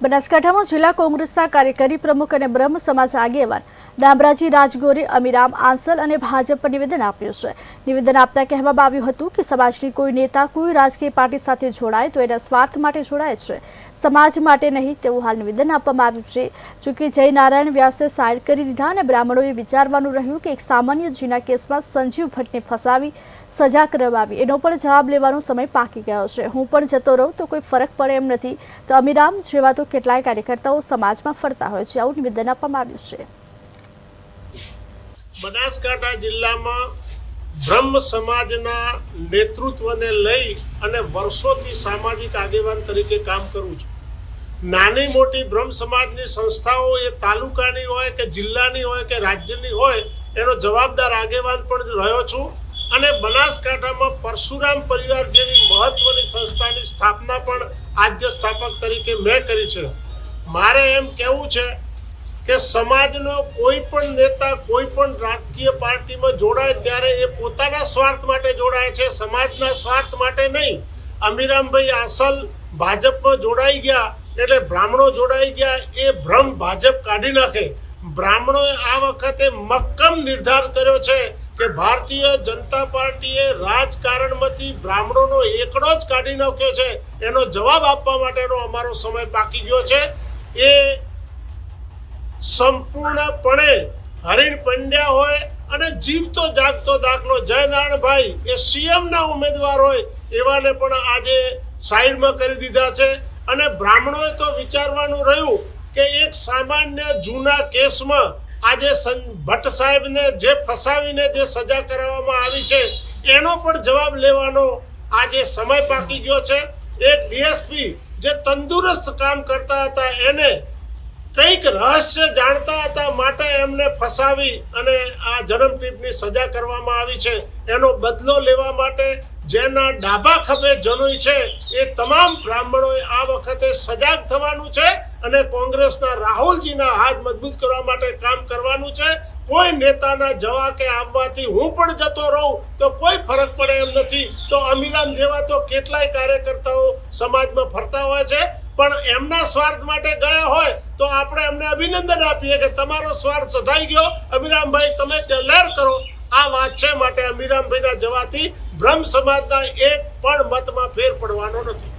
બનાસકાંઠામાં જિલ્લા કોંગ્રેસના કાર્યકારી પ્રમુખ અને બ્રહ્મ સમાજ આગેવાન ડામરાજી રાજગોરે અમીરામ આંસલ અને ભાજપ પર નિવેદન આપ્યું છે. નિવેદન આપતા કહેવામાં આવ્યું હતું કે સમાજની કોઈ નેતા, કોઈ રાજકીય પાર્ટી સાથે જોડાય તો એના સ્વાર્થ માટે જોડાય છે. સમાજ માટે નહીં, તેવું હાલ નિવેદન આપવામાં આવ્યું છે. જોકે જય નારાયણ વ્યાસે સાઈડ કરી દીધા અને બ્રાહ્મણોએ વિચારવાનું રહ્યું કે એક સામાન્ય જીના કેસમાં સંજીવ ભટ્ટને ફસાવી સજા કરવાવી. એનો પણ જવાબ લેવાનો સમય પાકી ગયો છે. હું પણ જતો રહું તો કોઈ ફરક પડે એમ નથી. તો અમીરામ જેવા તો કેટલાય કાર્યકર્તાઓ સમાજમાં ફરતા હોય છે. આવું નિવેદન આપવામાં આવ્યું છે. બનાસકાંઠા જિલ્લામાં બ્રહ્મ સમાજના નેતૃત્વને લઈ અને વર્ષોથી સામાજિક આગેવાન તરીકે કામ કરું છું. નાની મોટી બ્રહ્મ સમાજની સંસ્થાઓ એ તાલુકાની હોય કે જિલ્લાની હોય કે રાજ્યની હોય, એનો જવાબદાર આગેવાન પણ રહ્યો છું. અને બનાસકાંઠામાં પરશુરામ પરિવાર જેવી મહત્વની સંસ્થાની સ્થાપના પણ આદ્ય સ્થાપક તરીકે મેં કરી છે. મારે એમ કહેવું છે કે સમાજનો કોઈ પણ નેતા, કોઈ પણ રાજકીય પાર્ટીમાં જોડાય ત્યારે એ પોતાના સ્વાર્થ માટે જોડાય છે, સમાજના સ્વાર્થ માટે નહીં. અમીરામભાઈ આસલ ભાજપમાં જોડાઈ ગયા એટલે બ્રાહ્મણો જોડાઈ ગયા, એ ભ્રમ ભાજપ કાઢી નાખે. બ્રાહ્મણોએ આ વખતે મક્કમ નિર્ધાર કર્યો છે કે ભારતીય જનતા પાર્ટીએ રાજકારણમાંથી બ્રાહ્મણોનો એકડો જ કાઢી નાખ્યો છે, એનો જવાબ આપવા માટેનો અમારો સમય પાકી ગયો છે. એ સંપૂર્ણપણે હરીણ પંડ્યા હોય અને જીવતો જાગતો દાખલો જયનારાયણભાઈ એ સીએમના ઉમેદવાર હોય, એવાને પણ આજે સાઈડમાં કરી દીધા છે. અને બ્રાહ્મણોએ તો વિચારવાનું રહ્યું કે એક સામાન્ય જૂના કેસમાં આજે ભટ્ટ સાહેબને જે ફસાવીને જે સજા કરાવવામાં આવી છે, એનો પણ જવાબ લેવાનો આજે સમય પાકી ગયો છે. એક ડીએસપી જે તંદુરસ્ત કામ કરતા હતા, એને કંઈક રહસ્ય જાણતા હતા, માટે એમને ફસાવી અને આ જન્મટીપની સજા કરવામાં આવી છે. એનો બદલો લેવા માટે જેના ડાબા ખભે જનોઈ છે, એ તમામ બ્રાહ્મણોએ આ વખતે સજાગ થવાનું છે. અને કોંગ્રેસના રાહુલજીના હાથ મજબૂત કરવા માટે કામ કરવાનું છે. કોઈ નેતાના જવા કે આવવાથી હું પણ જતો રહું, તો કોઈ ફરક પડે એમ નથી. તો અમીરામ જેવા તો કેટલાય કાર્યકર્તાઓ સમાજમાં ફરતા હોય છે. પણ એમના સ્વાર્થ માટે ગયા હોય, તો આપણે એમને અભિનંદન આપીએ કે તમારો સ્વાર્થ સધાઈ ગયો. અમીરામભાઈ, તમે લહેર કરો. આ વાત છે માટે અમીરામભાઈના જવાથી બ્રહ્મ સમાજના એક પણ મતમાં ફેર પડવાનો નથી.